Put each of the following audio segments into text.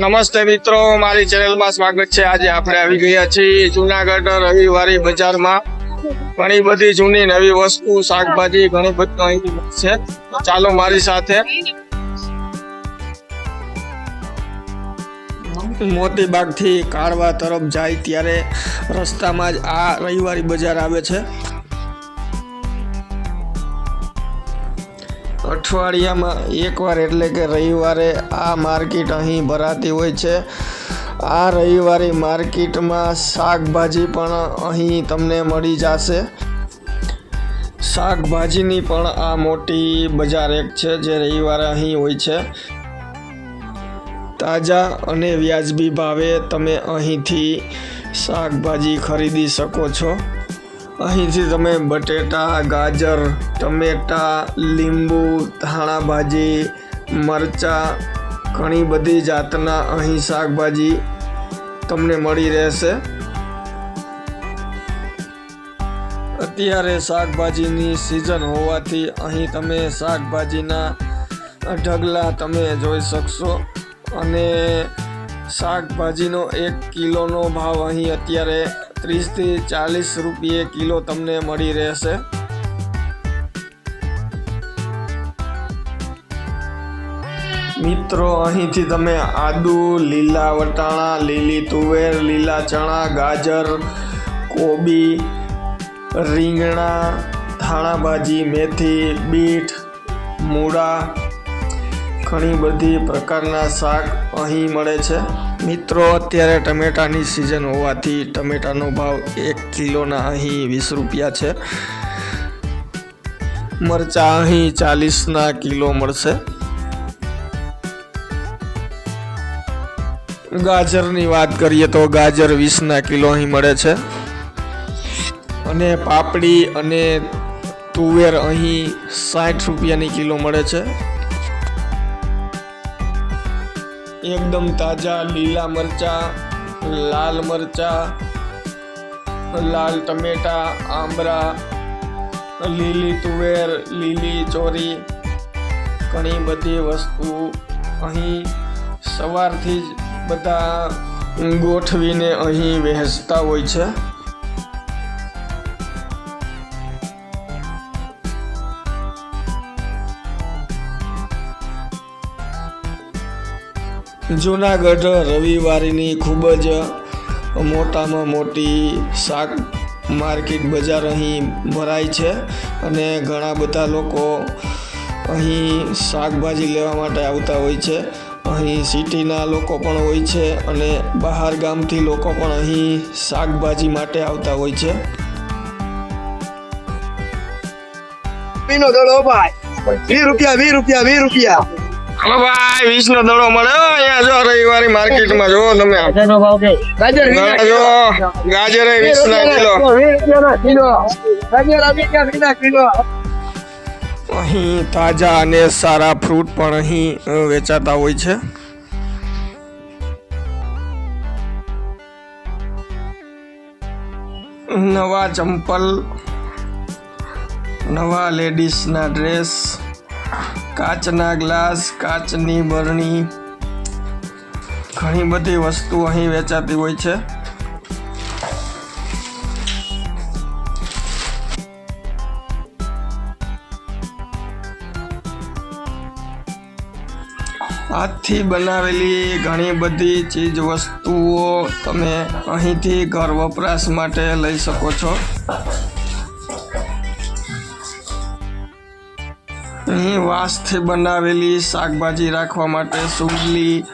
નમસ્તે મિત્રો, મારી ચેનલમાં સ્વાગત છે. આજે આપણે આવી ગયા છીએ જુનાગઢ રવિવારી બજારમાં. ઘણી બધી જૂની નવી વસ્તુ, શાકભાજી, ઘણી બધી અહીં છે ચાલો મારી સાથે. મોતીબાગથી કાળવા તરફ જાય ત્યારે રસ્તામાં જ આ રવિવારી બજાર આવે છે. અઠવાડિયામાં એકવાર એટલે કે રવિવારે આ માર્કેટ અહીં ભરાતી હોય છે. આ રવિવારે માર્કેટમાં શાકભાજી પણ અહીં તમને મળી જશે. શાકભાજીની પણ આ મોટી બજાર એક છે જે રવિવારે અહીં હોય છે. તાજા અને વ્યાજબી ભાવે તમે અહીંથી શાકભાજી ખરીદી શકો છો. અહીંથી તમે બટેટા, ગાજર, ટમેટા, લીંબુ ધાણા ભાજી મરચાં, ઘણી બધી જાતના અહીં શાકભાજી તમને મળી રહેશે. અત્યારે શાકભાજીની સિઝન હોવાથી અહીં તમે શાકભાજીના ઢગલા તમે જોઈ શકશો અને શાકભાજીનો એક કિલોનો ભાવ અહીં અત્યારે ત્રીસથી ચાલીસ રૂપિયે કિલો તમને મળી રહેશે. મિત્રો, અહીંથી તમે આદુ, લીલા વટાણા, લીલી તુવેર, લીલા ચણા, ગાજર, કોબી, રીંગણા, ધાણાભાજી, મેથી, બીટ, મૂળા, ઘણી બધી પ્રકારના શાક અહીં મળે છે. મિત્રો, અત્યારે ટમેટાની સિઝન હોવાથી ટમેટાનો ભાવ એક કિલોના અહીં વીસ રૂપિયા છે. મરચાં અહીં ચાલીસના કિલો મળશે. ગાજરની વાત કરીએ તો ગાજર વીસના કિલો અહીં મળે છે. અને પાપડી અને તુવેર અહીં સાઠ રૂપિયાની કિલો મળે છે. એકદમ તાજા લીલા મરચા, લાલ મરચા, લાલ ટમેટા આંબરા લીલી તુવેર, લીલી ચોરી, ઘણી બધી વસ્તુ અહીં સવારથી જ બધા ગોઠવીને અહીં વહેંચતા હોય છે. જૂનાગઢ રવિવારની ખૂબ જ મોટામાં મોટી શાક માર્કેટ બજાર અહીં ભરાય છે અને ઘણા બધા લોકો અહીં શાકભાજી લેવા માટે આવતા હોય છે. અહીં સિટીના લોકો પણ હોય છે અને બહાર ગામથી લોકો પણ અહીં શાકભાજી માટે આવતા હોય છે. વીસ રૂપિયા વીસ રૂપિયા વીસ રૂપિયા. હલો ભાઈ વીસ નો દડો મળે હો અહીંયા જો રવિવારી માર્કેટમાં જો તમે જો ગાજર વીસ. ના કિલો. અહીં તાજા અને સારા ફ્રૂટ પણ અહીં વેચાતા હોય છે. નવા ચંપલ નવા લેડીઝના ડ્રેસ કાચના ગ્લાસ, કાચની બરણી, ઘણી બધી વસ્તુ અહીં વેચાતી હોય છે. હાથથી બનાવેલી ઘણી બધી ચીજ વસ્તુઓ તમે અહીંથી ઘર વપરાશ માટે લઈ શકો છો. અહીં વાંસથી બનાવેલી શાકભાજી રાખવા માટે સુગલી,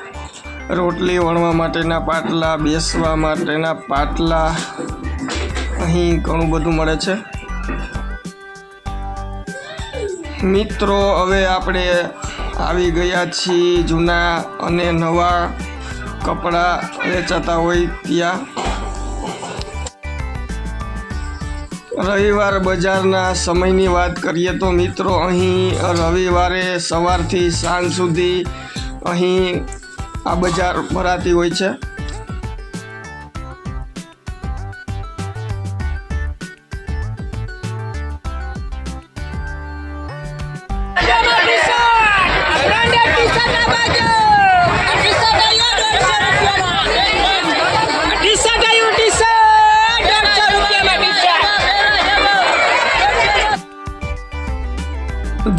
રોટલી વણવા માટેના પાટલા, બેસવા માટેના પાટલા. અહીં ઘણું બધું મળે છે. મિત્રો, હવે આપણે આવી ગયા છીએ જૂના અને નવા કપડાં વેચાતા હોય ત્યાં. રવિવાર બજારના સમયની વાત કરીએ તો મિત્રો, અહીં રવિવારે સવારથી સાંજ સુધી અહીં આ બજાર ભરાતી હોય છે.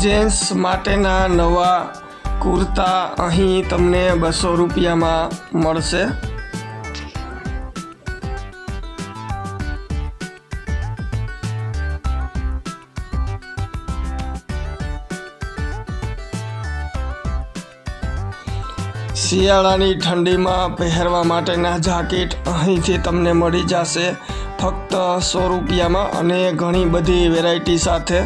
જેન્ટ્સ માટેના નવા કુર્તા અહીં તમને બસો રૂપિયામાં મળશે. શિયાળાની ઠંડીમાં પહેરવા માટેના જાકેટ અહીંથી તમને મળી જશે ફક્ત સો રૂપિયામાં અને ઘણી બધી વેરાયટી સાથે.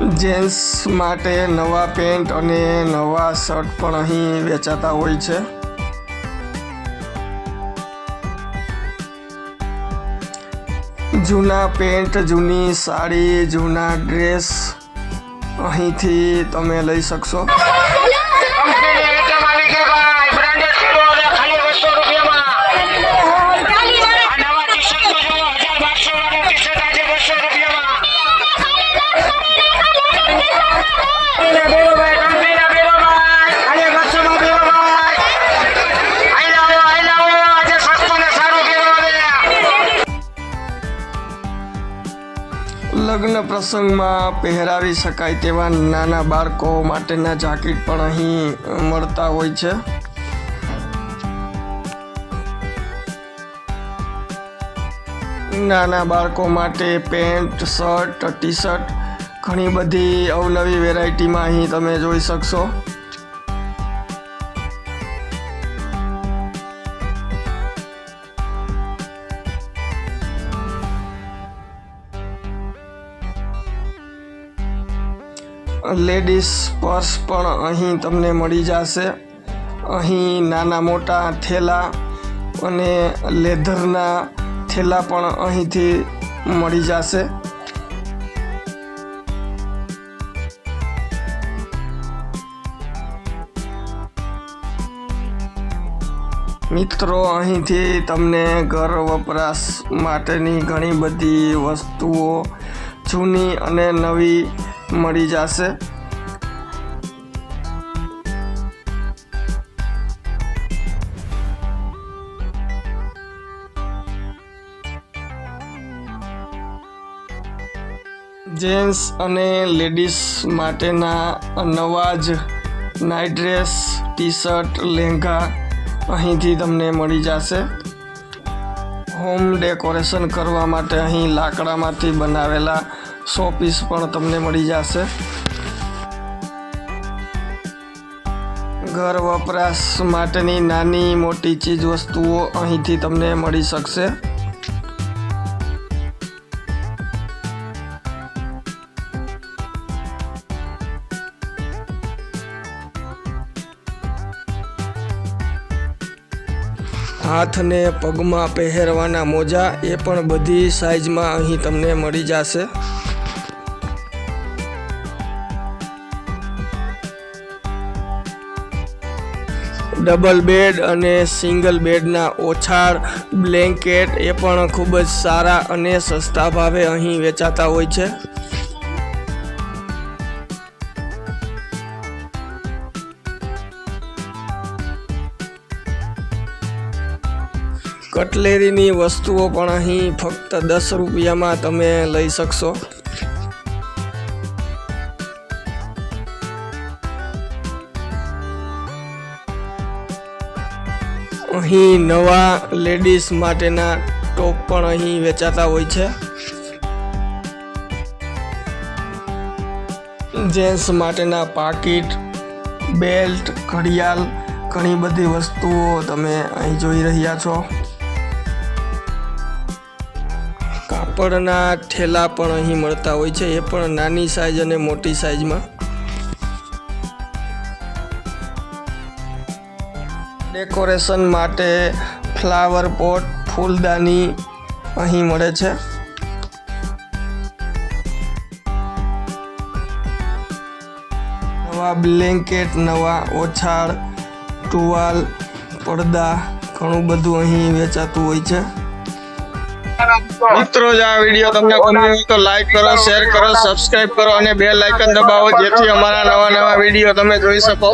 જેન્ટ્સ માટે નવા પેન્ટ અને નવા શર્ટ પણ અહીં વેચાતા હોય છે. જૂના પેન્ટ, જૂની સાડી, જૂના ડ્રેસ અહીંથી તમે લઈ શકશો. પ્રસંગમાં પહેરાવી શકાય તેવા નાના બાળકો માટેના જાકીટ પણ અહીં મળતા હોય છે. નાના બાળકો માટે પેન્ટ, શર્ટ ટી શર્ટ ઘણી બધી અવનવી વેરાયટીમાં અહીં તમે જોઈ શકશો. લેડીઝ પર્સ પણ અહીં તમને મળી જશે. અહીં નાના મોટા થેલા અને લેધરના થેલા પણ અહીંથી મળી જશે. મિત્રો, અહીંથી તમને ઘર વપરાશ માટેની ઘણી બધી વસ્તુઓ જૂની અને નવી મળી જશે. જેન્ટ્સ અને લેડીઝ માટેના નવા જ નાઇટ ડ્રેસ ટી શર્ટ લેંઘા અહીંથી તમને મળી જશે. હોમ ડેકોરેશન કરવા માટે અહીં લાકડામાંથી બનાવેલા સો પીસ પણ તમને મળી જશે. ઘર વપરાશ માટેની નાની મોટી ચીજ વસ્તુઓ અહીંથી તમને મળી શકશે. હાથ અને પગમાં પહેરવાના મોજા એ પણ બધી સાઇઝમાં અહીં તમને મળી જશે. ડબલ બેડ અને સિંગલ બેડના ઓછાળ બ્લેન્કેટ એ પણ ખૂબ જ સારા અને સસ્તા ભાવે અહીં વેચાતા હોય છે. કટલેરીની વસ્તુઓ પણ અહીં ફક્ત દસ રૂપિયામાં તમે લઈ શકશો. અહીં નવા લેડીઝ માટેના ટોપ પણ અહીં વેચાતા હોય છે. જેન્ટ્સ માટેના પાકીટ, બેલ્ટ, ઘડિયાળ, ઘણી બધી વસ્તુઓ તમે અહીં જોઈ રહ્યા છો. કાપડના ઠેલા પણ અહીં મળતા હોય છે. એ પણ નાની સાઈઝ અને મોટી સાઈઝમાં ડેકોરેશન માટે ફ્લાવર પોટ, ફૂલદાની અહીં મળે છે. નવા બ્લેન્કેટ, નવા ઓછાળ, ટુવાલ, પડદા ઘણું બધું અહીં વેચાતું હોય છે. મિત્રો, જો આ વીડિયો તમને ગમ્યો હોય તો લાઈક કરો શેર કરો સબસ્ક્રાઇબ કરો અને બે લાઇકન દબાવો, જેથી અમારા નવા નવા વીડિયો તમે જોઈ શકો.